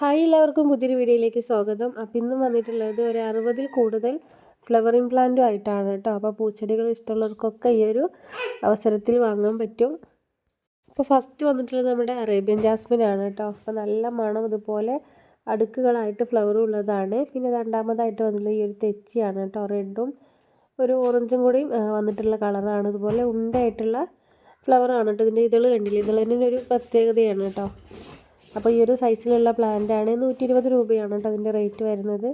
Hi എല്ലാവർക്കും പുതിയൊരു വീഡിയോയിലേക്ക് സ്വാഗതം. അപ്പം ഇന്നും വന്നിട്ടുള്ളത് ഒരു അറുപതിൽ കൂടുതൽ ഫ്ലവറിംഗ് പ്ലാന്റും ആയിട്ടാണ് കേട്ടോ. അപ്പോൾ പൂച്ചെടികൾ ഇഷ്ടമുള്ളവർക്കൊക്കെ ഈ ഒരു അവസരത്തിൽ വാങ്ങാൻ പറ്റും. അപ്പോൾ ഫസ്റ്റ് വന്നിട്ടുള്ളത് നമ്മുടെ അറേബ്യൻ ജാസ്മിൻ ആണ് കേട്ടോ. അപ്പോൾ നല്ല മണം ഇതുപോലെ അടുക്കുകളായിട്ട് ഫ്ലവറും ഉള്ളതാണ്. പിന്നെ രണ്ടാമതായിട്ട് വന്നിട്ടുള്ള ഈ ഒരു തെച്ചിയാണ് കേട്ടോ. റെഡും ഒരു ഓറഞ്ചും കൂടി വന്നിട്ടുള്ള കളറാണ്. ഇതുപോലെ ഉണ്ടായിട്ടുള്ള ഫ്ലവറാണ് കേട്ടോ. ഇതിന്റെ ഇതൾ കണ്ടില്ലേ? തന്നെ ഒരു പ്രത്യേകതയാണ് കേട്ടോ. അപ്പോൾ ഈ ഒരു സൈസിലുള്ള പ്ലാന്റ് ആണ് നൂറ്റി ഇരുപത് രൂപയാണ് കേട്ടോ അതിന്റെ റേറ്റ് വരുന്നത്.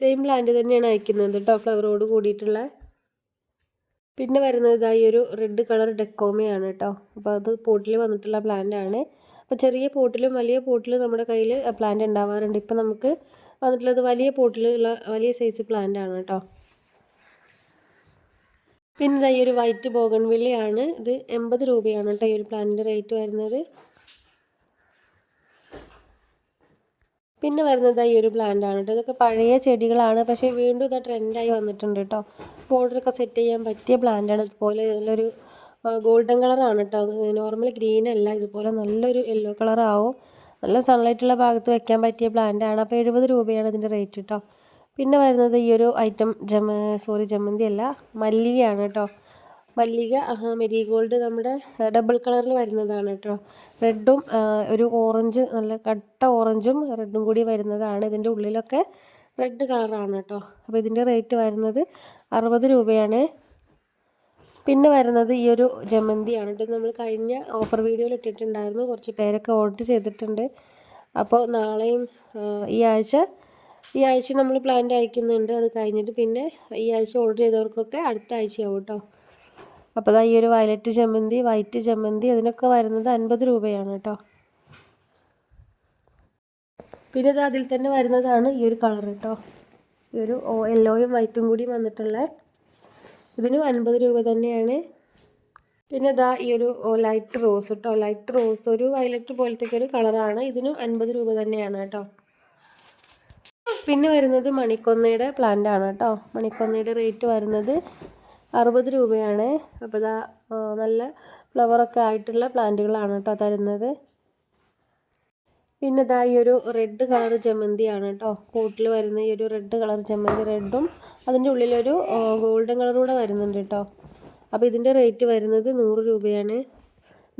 സെയിം പ്ലാന്റ് തന്നെയാണ് അയക്കുന്നത് കേട്ടോ ഫ്ലവറോട് കൂടിയിട്ടുള്ള. പിന്നെ വരുന്നത് ഈ ഒരു റെഡ് കളർ ഡെക്കോമയാണ് കേട്ടോ. അപ്പോൾ അത് പോട്ടിൽ വന്നിട്ടുള്ള പ്ലാന്റ് ആണ്. അപ്പോൾ ചെറിയ പോട്ടിലും വലിയ പോട്ടിലും നമ്മുടെ കയ്യിൽ പ്ലാന്റ് ഉണ്ടാവാറുണ്ട്. ഇപ്പം നമുക്ക് വന്നിട്ടുള്ളത് വലിയ പോട്ടിലുള്ള വലിയ സൈസ് പ്ലാന്റ് ആണ് കേട്ടോ. പിന്നെ ഈ ഒരു വൈറ്റ് ബോഗൺവില്ലയാണ് ഇത് എൺപത് രൂപയാണ് കേട്ടോ ഈ ഒരു പ്ലാന്റിന്റെ റേറ്റ് വരുന്നത്. പിന്നെ വരുന്നത് ഈ ഒരു പ്ലാന്റ് ആണ് കേട്ടോ. ഇതൊക്കെ പഴയ ചെടികളാണ്. പക്ഷേ വീണ്ടും ഇത് ട്രെൻഡായി വന്നിട്ടുണ്ട് കേട്ടോ. ബോർഡറൊക്കെ സെറ്റ് ചെയ്യാൻ പറ്റിയ പ്ലാന്റ് ആണ്. ഇതുപോലെ നല്ലൊരു ഗോൾഡൻ കളറാണ് കേട്ടോ. നോർമൽ ഗ്രീൻ അല്ല. ഇതുപോലെ നല്ലൊരു യെല്ലോ കളറാവും നല്ല സൺലൈറ്റുള്ള ഭാഗത്ത് വെക്കാൻ പറ്റിയ പ്ലാന്റ് ആണ്. അപ്പോൾ എഴുപത് രൂപയാണ് ഇതിന്റെ റേറ്റ് കേട്ടോ. പിന്നെ വരുന്നത് ഈ ഒരു ഐറ്റം ജമ സോറി ജമന്തി അല്ല മല്ലിയാണ് കേട്ടോ. മല്ലിക മെരിഗോൾഡ് നമ്മുടെ ഡബിൾ കളറിൽ വരുന്നതാണ് കേട്ടോ റെഡും ഒരു ഓറഞ്ച് നല്ല കട്ട ഓറഞ്ചും റെഡും കൂടി വരുന്നതാണ്. ഇതിന്റെ ഉള്ളിലൊക്കെ റെഡ് കളറാണ് കേട്ടോ അപ്പോൾ ഇതിന്റെ റേറ്റ് വരുന്നത് അറുപത് രൂപയാണ്. പിന്നെ വരുന്നത് ഈ ഒരു ജമന്തിയാണ് കേട്ടോ നമ്മൾ കഴിഞ്ഞ ഓഫർ വീഡിയോയിൽ ഇട്ടിട്ടുണ്ടായിരുന്നു. കുറച്ച് പേരൊക്കെ ഓർഡർ ചെയ്തിട്ടുണ്ട്. അപ്പോൾ നാളെയും ഈ ആഴ്ച ഈ ആഴ്ച നമ്മൾ പ്ലാന്റ് അയക്കുന്നുണ്ട് അത് കഴിഞ്ഞിട്ട് പിന്നെ ഈ ആഴ്ച ഓർഡർ ചെയ്തവർക്കൊക്കെ അടുത്ത ആഴ്ചയാവും കേട്ടോ അപ്പോൾ ഈ ഒരു വയലറ്റ് ജമന്തി വൈറ്റ് ജമന്തി അതിനൊക്കെ വരുന്നത് അൻപത് രൂപയാണ് കേട്ടോ പിന്നെ അതിൽ തന്നെ വരുന്നതാണ് ഈ ഒരു കളർ കേട്ടോ ഈ ഒരു യെല്ലോയും വൈറ്റും കൂടി വന്നിട്ടുള്ള ഇതിനും അൻപത് രൂപ തന്നെയാണ്. പിന്നെ ഇതാ ഈ ഒരു ലൈറ്റ് റോസ് കേട്ടോ ലൈറ്റ് റോസ് ഒരു വയലറ്റ് പോലത്തെ ഒരു കളറാണ് ഇതിനും അൻപത് രൂപ തന്നെയാണ് കേട്ടോ പിന്നെ വരുന്നത് മണിക്കൊന്നയുടെ പ്ലാന്റ് ആണ് കേട്ടോ മണിക്കൊന്നയുടെ റേറ്റ് വരുന്നത് അറുപത് രൂപയാണ്. അപ്പോൾ ഇതാ നല്ല ഫ്ലവറൊക്കെ ആയിട്ടുള്ള പ്ലാന്റുകളാണ് കേട്ടോ തരുന്നത്. പിന്നെ ഇതാ ഈ ഒരു റെഡ് കളർ ജമന്തിയാണ് കേട്ടോ. കൂട്ടിൽ വരുന്ന ഈ ഒരു റെഡ് കളർ ജമന്തി റെഡും അതിന്റെ ഉള്ളിലൊരു ഗോൾഡൻ കളറൂടെ വരുന്നുണ്ട് കേട്ടോ. അപ്പോൾ ഇതിന്റെ റേറ്റ് വരുന്നത് നൂറ് രൂപയാണ്.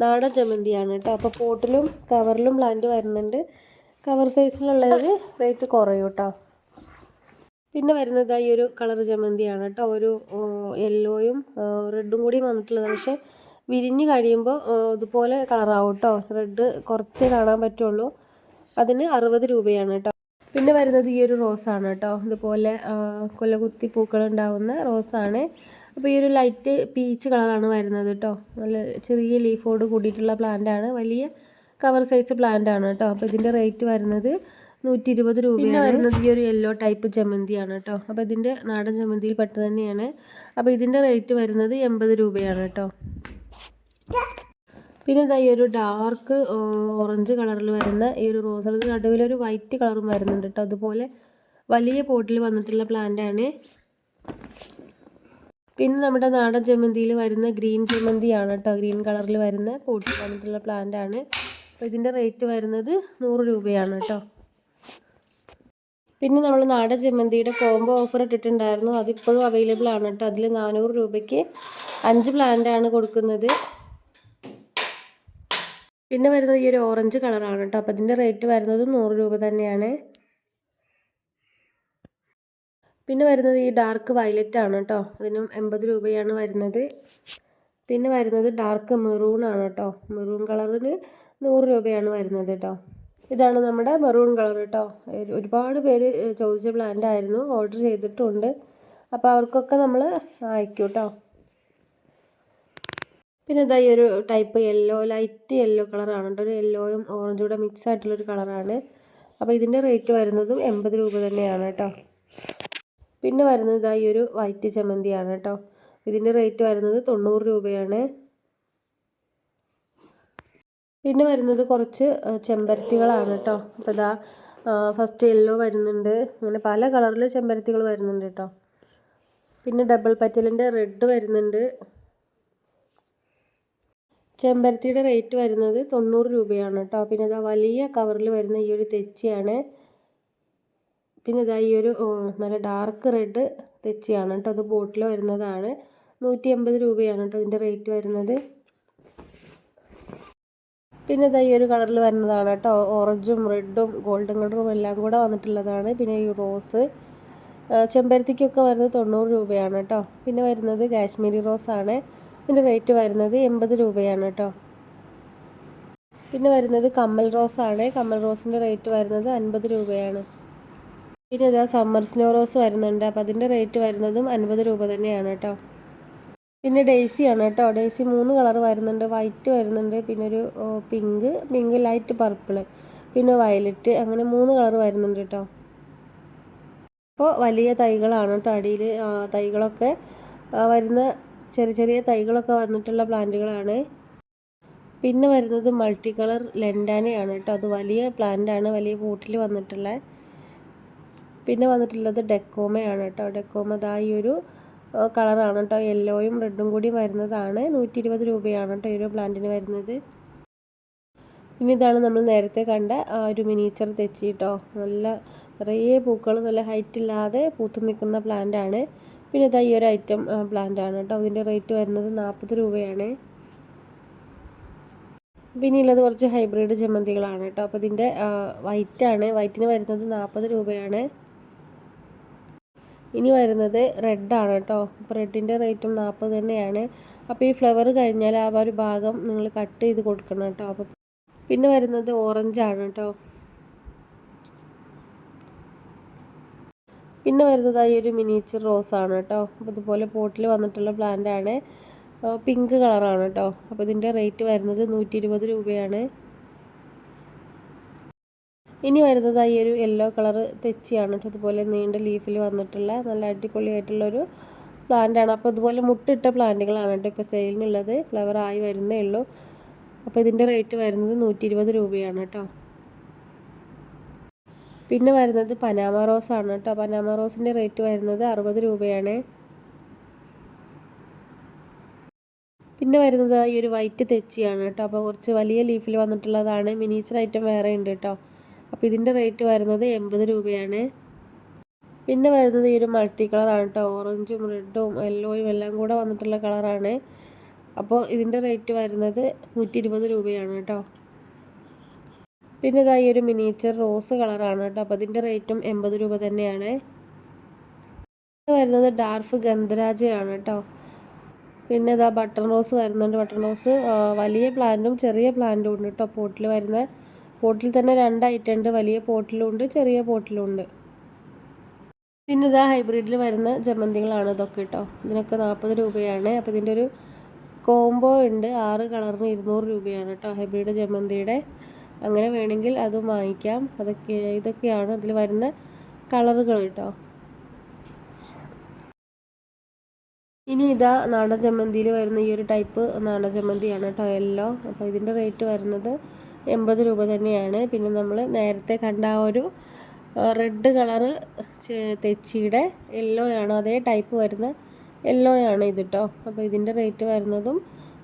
നാടൻ ജമന്തിയാണ് കേട്ടോ. അപ്പോൾ പോട്ടിലും കവറിലും പ്ലാന്റ് വരുന്നുണ്ട്. കവർ സൈസിലുള്ളതിന് റേറ്റ് കുറയും കേട്ടോ. പിന്നെ വരുന്നത് ഈ ഒരു കളർ ജമന്തിയാണ് കേട്ടോ. ഒരു യെല്ലോയും റെഡും കൂടി വന്നിട്ടുള്ളത്. പക്ഷേ വിരിഞ്ഞ് കഴിയുമ്പോൾ ഇതുപോലെ കളറാവും കേട്ടോ. റെഡ് കുറച്ചേ കാണാൻ പറ്റുള്ളൂ. അതിന് അറുപത് രൂപയാണ് കേട്ടോ. പിന്നെ വരുന്നത് ഈ ഒരു റോസാണ് കേട്ടോ. ഇതുപോലെ കൊലകുത്തി പൂക്കൾ ഉണ്ടാവുന്ന റോസാണ് അപ്പോൾ ഈ ഒരു ലൈറ്റ് പീച്ച് കളറാണ് വരുന്നത് കേട്ടോ. നല്ല ചെറിയ ലീഫോട് കൂടിയിട്ടുള്ള പ്ലാന്റ് ആണ്. വലിയ കവർ സൈസ് പ്ലാന്റ് ആണ് കേട്ടോ. അപ്പോൾ ഇതിന്റെ റേറ്റ് വരുന്നത് നൂറ്റി ഇരുപത് രൂപയാണ് വരുന്നത് ഈ ഒരു യെല്ലോ ടൈപ്പ് ജമന്തിയാണ് കേട്ടോ. അപ്പോൾ ഇതിന്റെ നാടൻ ജമന്തിയിൽ പെട്ട് തന്നെയാണ്. അപ്പോൾ ഇതിന്റെ റേറ്റ് വരുന്നത് എൺപത് രൂപയാണ് കേട്ടോ. പിന്നെ ഇതാ ഈ ഒരു ഡാർക്ക് ഓറഞ്ച് കളറിൽ വരുന്ന ഈ ഒരു റോസ് നടുവിലൊരു വൈറ്റ് കളറും വരുന്നുണ്ട് കേട്ടോ. അതുപോലെ വലിയ പോട്ടിൽ വന്നിട്ടുള്ള പ്ലാന്റ് ആണ്. പിന്നെ നമ്മുടെ നാടൻ ജമന്തിയിൽ വരുന്ന ഗ്രീൻ ജമന്തിയാണ് കേട്ടോ. ഗ്രീൻ കളറിൽ വരുന്ന പോട്ടിൽ വന്നിട്ടുള്ള പ്ലാന്റ് ആണ്. അപ്പോൾ ഇതിന്റെ റേറ്റ് വരുന്നത് നൂറ് രൂപയാണ് കേട്ടോ. പിന്നെ നമ്മൾ നാടൻ ജമന്തിയുടെ കോംബോ ഓഫർ ഇട്ടിട്ടുണ്ടായിരുന്നു. അതിപ്പോഴും അവൈലബിൾ ആണ് കേട്ടോ. അതിൽ നാനൂറ് രൂപയ്ക്ക് അഞ്ച് പ്ലാന്റ് ആണ് കൊടുക്കുന്നത്. പിന്നെ വരുന്നത് ഈ ഒരു ഓറഞ്ച് കളറാണ് കേട്ടോ. അപ്പോൾ അതിന്റെ റേറ്റ് വരുന്നത് നൂറ് രൂപ തന്നെയാണ്. പിന്നെ വരുന്നത് ഈ ഡാർക്ക് വയലറ്റ് ആണ് കേട്ടോ. അതിനും എൺപത് രൂപയാണ് വരുന്നത്. പിന്നെ വരുന്നത് ഡാർക്ക് മെറൂൺ ആണ് കേട്ടോ. മെറൂൺ കളറിന് നൂറ് രൂപയാണ് വരുന്നത് കേട്ടോ. ഇതാണ് നമ്മുടെ മെറൂൺ കളർ കേട്ടോ ഒരുപാട് പേര് ചോദിച്ച പ്ലാന്റ് ആയിരുന്നു. ഓർഡർ ചെയ്തിട്ടുണ്ട്. അപ്പോൾ അവർക്കൊക്കെ നമ്മൾ അയക്കും കേട്ടോ പിന്നെ ഇതാ ഈ ഒരു ടൈപ്പ് യെല്ലോ ലൈറ്റ് യെല്ലോ കളറാണ് കേട്ടോ ഒരു യെല്ലോയും ഓറഞ്ചും കൂടെ മിക്സ് ആയിട്ടുള്ളൊരു കളറാണ് അപ്പോൾ ഇതിന്റെ റേറ്റ് വരുന്നതും എൺപത് രൂപ തന്നെയാണ് കേട്ടോ പിന്നെ വരുന്നത് ഈ ഒരു വൈറ്റ് ചമ്മന്തിയാണ് കേട്ടോ ഇതിന്റെ റേറ്റ് വരുന്നത് തൊണ്ണൂറ് രൂപയാണ്. പിന്നെ വരുന്നത് കുറച്ച് ചെമ്പരത്തികളാണ് കേട്ടോ അപ്പോൾ ഇതാ ഫസ്റ്റ് യെല്ലോ വരുന്നുണ്ട്. അങ്ങനെ പല കളറിൽ ചെമ്പരത്തികൾ വരുന്നുണ്ട് കേട്ടോ പിന്നെ ഡബിൾ പറ്റലിന്റെ റെഡ് വരുന്നുണ്ട്. ചെമ്പരത്തിയുടെ റേറ്റ് വരുന്നത് തൊണ്ണൂറ് രൂപയാണ് കേട്ടോ പിന്നെ ഇതാ വലിയ കവറിൽ വരുന്ന ഈ ഒരു തെച്ചിയാണ്. പിന്നെ ഇതാ ഈ ഒരു നല്ല ഡാർക്ക് റെഡ് തെച്ചിയാണ് കേട്ടോ അത് ബോട്ടിൽ വരുന്നതാണ്. നൂറ്റി എൺപത് രൂപയാണ് കേട്ടോ ഇതിന്റെ റേറ്റ് വരുന്നത്. പിന്നെ ഇതാ ഈ ഒരു കളറിൽ വരുന്നതാണ് കേട്ടോ. ഓറഞ്ചും റെഡും ഗോൾഡൻ കളറും എല്ലാം കൂടെ വന്നിട്ടുള്ളതാണ്. പിന്നെ ഈ റോസ് ചെമ്പരത്തിക്കൊക്കെ വരുന്നത് തൊണ്ണൂറ് രൂപയാണ് കേട്ടോ. പിന്നെ വരുന്നത് കാശ്മീരി ആണ് ഇതിന്റെ റേറ്റ് വരുന്നത് എൺപത് രൂപയാണ് കേട്ടോ. പിന്നെ വരുന്നത് കമ്മൽ റോസ് ആണ് കമ്മൽ റോസിന്റെ റേറ്റ് വരുന്നത് അൻപത് രൂപയാണ്. പിന്നെ ഇതാ സമ്മർ സ്നോ റോസ് വരുന്നുണ്ട്. അപ്പോൾ അതിന്റെ റേറ്റ് വരുന്നതും അൻപത് രൂപ തന്നെയാണ് കേട്ടോ. പിന്നെ ഡേസി ആണ് കേട്ടോ. ഡേസി മൂന്ന് കളർ വരുന്നുണ്ട്. വൈറ്റ് വരുന്നുണ്ട്. പിന്നെ ഒരു പിങ്ക്. പിങ്ക് ലൈറ്റ് പർപ്പിൾ പിന്നെ വയലറ്റ്. അങ്ങനെ മൂന്ന് കളർ വരുന്നുണ്ട് കേട്ടോ. അപ്പോൾ വലിയ തൈകളാണ് കേട്ടോ അടിയിൽ തൈകളൊക്കെ വരുന്ന ചെറിയ ചെറിയ തൈകളൊക്കെ വന്നിട്ടുള്ള പ്ലാന്റുകളാണ്. പിന്നെ വരുന്നത് മൾട്ടി കളർ ലെൻഡാനയാണ് കേട്ടോ. അത് വലിയ പ്ലാന്റാണ്. വലിയ പൂട്ടിൽ വന്നിട്ടുള്ള. പിന്നെ വന്നിട്ടുള്ളത് ഡെക്കോമയാണ് കേട്ടോ. ഡെക്കോമ ഒരു കളറാണ് കേട്ടോ യെല്ലോയും റെഡും കൂടി വരുന്നതാണ്. നൂറ്റി ഇരുപത് രൂപയാണ് കേട്ടോ ഈ ഒരു പ്ലാന്റിന് വരുന്നത്. പിന്നെ ഇതാണ് നമ്മൾ നേരത്തെ കണ്ട ആ ഒരു മിനിയേച്ചർ തെച്ചി കേട്ടോ നല്ല നിറയെ പൂക്കൾ നല്ല ഹൈറ്റ് ഇല്ലാതെ പൂത്ത് നിൽക്കുന്ന പ്ലാന്റ് ആണ്. പിന്നെ ഇതാ ഈ ഒരു ഐറ്റം പ്ലാന്റ് ആണ് കേട്ടോ അതിന്റെ റേറ്റ് വരുന്നത് നാൽപ്പത് രൂപയാണ്. പിന്നെ ഉള്ളത് കുറച്ച് ഹൈബ്രിഡ് ജമന്തികളാണ് കേട്ടോ അപ്പോൾ ഇതിന്റെ വൈറ്റ് ആണ്. വൈറ്റിന് വരുന്നത് നാൽപ്പത് രൂപയാണ്. ഇനി വരുന്നത് റെഡാണ് കേട്ടോ. അപ്പോൾ റെഡിന്റെ റേറ്റും നാൽപ്പത് തന്നെയാണ്. അപ്പോൾ ഈ ഫ്ലവർ കഴിഞ്ഞാൽ ആ ഒരു ഭാഗം നിങ്ങൾ കട്ട് ചെയ്ത് കൊടുക്കണം കേട്ടോ. അപ്പോൾ പിന്നെ വരുന്നത് ഓറഞ്ചാണ് കേട്ടോ. പിന്നെ വരുന്നത് ഈ ഒരു മിനിയേച്ചർ റോസാണ് കേട്ടോ. അപ്പോൾ ഇതുപോലെ പോട്ടിൽ വന്നിട്ടുള്ള പ്ലാന്റ് ആണ്. പിങ്ക് കളറാണ് കേട്ടോ. അപ്പോൾ ഇതിന്റെ റേറ്റ് വരുന്നത് നൂറ്റി രൂപയാണ്. ഇനി വരുന്നത് ഈ ഒരു യെല്ലോ കളർ തെച്ചിയാണ്. കേട്ടോ ഇതുപോലെ നീണ്ട ലീഫിൽ വന്നിട്ടുള്ള നല്ല അടിപൊളിയായിട്ടുള്ളൊരു പ്ലാന്റ് ആണ്. അപ്പോൾ ഇതുപോലെ മുട്ടിട്ട പ്ലാന്റുകളാണ് കേട്ടോ ഇപ്പോൾ സെയിലിനുള്ളത് ഫ്ലവർ ആയി വരുന്നേ ഉള്ളൂ. അപ്പോൾ ഇതിന്റെ റേറ്റ് വരുന്നത് നൂറ്റി ഇരുപത് രൂപയാണ് കേട്ടോ പിന്നെ വരുന്നത് പനാമ റോസ് ആണ് കേട്ടോ പനാമ റോസിന്റെ റേറ്റ് വരുന്നത് അറുപത് രൂപയാണ്. പിന്നെ വരുന്നത് ഈ ഒരു വൈറ്റ് തെച്ചിയാണ് കേട്ടോ അപ്പോൾ കുറച്ച് വലിയ ലീഫിൽ വന്നിട്ടുള്ളതാണ്. മിനിച്ചർ ഐറ്റം വേറെ ഉണ്ട് കേട്ടോ അപ്പോൾ ഇതിന്റെ റേറ്റ് വരുന്നത് എൺപത് രൂപയാണ്. പിന്നെ വരുന്നത് ഈ ഒരു മൾട്ടി കളറാണ് കേട്ടോ ഓറഞ്ചും റെഡും യെല്ലോയും എല്ലാം കൂടെ വന്നിട്ടുള്ള കളറാണ്. അപ്പോൾ ഇതിന്റെ റേറ്റ് വരുന്നത് നൂറ്റി ഇരുപത് രൂപയാണ് കേട്ടോ പിന്നെ ഇതായി ഒരു മിനിയേച്ചർ റോസ് കളറാണ് കേട്ടോ അപ്പോൾ അതിന്റെ റേറ്റും എൺപത് രൂപ തന്നെയാണ്. പിന്നെ വരുന്നത് ഡാർഫ് ഗന്ധരാജയാണ് കേട്ടോ പിന്നെ ഇതാ ബട്ടൺ റോസ് വരുന്നുണ്ട്. ബട്ടൺ റോസ് വലിയ പ്ലാന്റും ചെറിയ പ്ലാന്റും ഉണ്ട് കേട്ടോ പോട്ടിൽ വരുന്ന പോട്ടിൽ തന്നെ രണ്ട് ഐറ്റം ഉണ്ട്. വലിയ പോട്ടിലും ഉണ്ട് ചെറിയ പോട്ടിലും ഉണ്ട്. പിന്നെ ഇതാ ഹൈബ്രിഡിൽ വരുന്ന ജമന്തികളാണ് ഇതൊക്കെ കേട്ടോ ഇതിനൊക്കെ നാൽപ്പത് രൂപയാണ്. അപ്പോൾ ഇതിന്റെ ഒരു കോംബോ ഉണ്ട്. ആറ് കളറിന് ഇരുന്നൂറ് രൂപയാണ് കേട്ടോ ഹൈബ്രിഡ് ജമന്തിയുടെ. അങ്ങനെ വേണമെങ്കിൽ അതും വാങ്ങിക്കാം. അതൊക്കെ ഇതൊക്കെയാണ് അതിൽ വരുന്ന കളറുകൾ കേട്ടോ ഇനി ഇതാ നാടൻ ജമന്തിയിൽ വരുന്ന ഈ ഒരു ടൈപ്പ് നാടൻ ജമന്തിയാണ് കേട്ടോ യെല്ലോ. അപ്പോൾ ഇതിന്റെ റേറ്റ് വരുന്നത് എൺപത് രൂപ തന്നെയാണ്. പിന്നെ നമ്മൾ നേരത്തെ കണ്ട ആ ഒരു റെഡ് കളറ് തെച്ചിയുടെ യെല്ലോ ആണ്. അതേ ടൈപ്പ് വരുന്ന യെല്ലോ ആണ് ഇത് കേട്ടോ അപ്പോൾ ഇതിന്റെ റേറ്റ് വരുന്നതും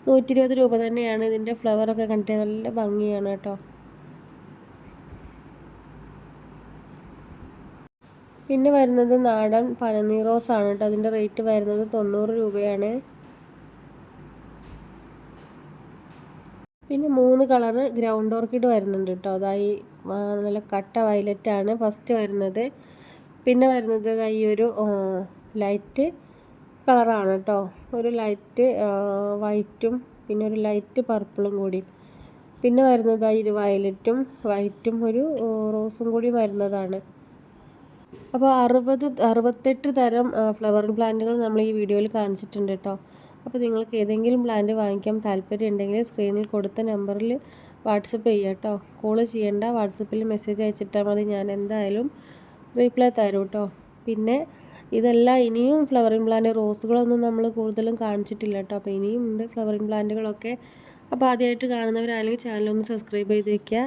നൂറ്റി ഇരുപത് രൂപ തന്നെയാണ്. ഇതിന്റെ ഫ്ലവറൊക്കെ കണ്ടിട്ട് നല്ല ഭംഗിയാണ് കേട്ടോ പിന്നെ വരുന്നത് നാടൻ പനനീർ റോസാണ് കേട്ടോ അതിന്റെ റേറ്റ് വരുന്നത് തൊണ്ണൂറ് രൂപയാണ്. പിന്നെ മൂന്ന് കളറ് ഗ്രൗണ്ട് ഓർക്കിഡ് വരുന്നുണ്ട് കേട്ടോ. അതായി നല്ല കട്ട വയലറ്റ് ആണ് ഫസ്റ്റ് വരുന്നത്. പിന്നെ വരുന്നത് ഈ ഒരു ലൈറ്റ് കളറാണ് കേട്ടോ. ഒരു ലൈറ്റ് വൈറ്റും പിന്നെ ഒരു ലൈറ്റ് പർപ്പിളും കൂടി. പിന്നെ വരുന്നത് ഒരു വയലറ്റും വൈറ്റും ഒരു റോസും കൂടി വരുന്നതാണ്. അപ്പോൾ അറുപത് അറുപത്തെട്ട് തരം ഫ്ലവർ പ്ലാന്റുകൾ നമ്മൾ ഈ വീഡിയോയിൽ കാണിച്ചിട്ടുണ്ട് കേട്ടോ. അപ്പോൾ നിങ്ങൾക്ക് ഏതെങ്കിലും പ്ലാന്റ് വാങ്ങിക്കാൻ താല്പര്യം ഉണ്ടെങ്കിൽ സ്ക്രീനിൽ കൊടുത്ത നമ്പറിൽ വാട്സപ്പ് ചെയ്യുക കേട്ടോ കോൾ ചെയ്യേണ്ട. വാട്സപ്പിൽ മെസ്സേജ് അയച്ചിട്ടാൽ മതി. ഞാൻ എന്തായാലും റീപ്ലൈ തരും കേട്ടോ പിന്നെ ഇതെല്ലാം ഇനിയും ഫ്ലവറിങ് പ്ലാന്റ് റോസുകളൊന്നും നമ്മൾ കൂടുതലും കാണിച്ചിട്ടില്ല കേട്ടോ അപ്പോൾ ഇനിയും ഉണ്ട് ഫ്ലവറിങ് പ്ലാന്റുകളൊക്കെ അപ്പോൾ ആദ്യമായിട്ട് കാണുന്നവരാണെങ്കിൽ ചാനലൊന്ന് സബ്സ്ക്രൈബ് ചെയ്ത് വെക്കുക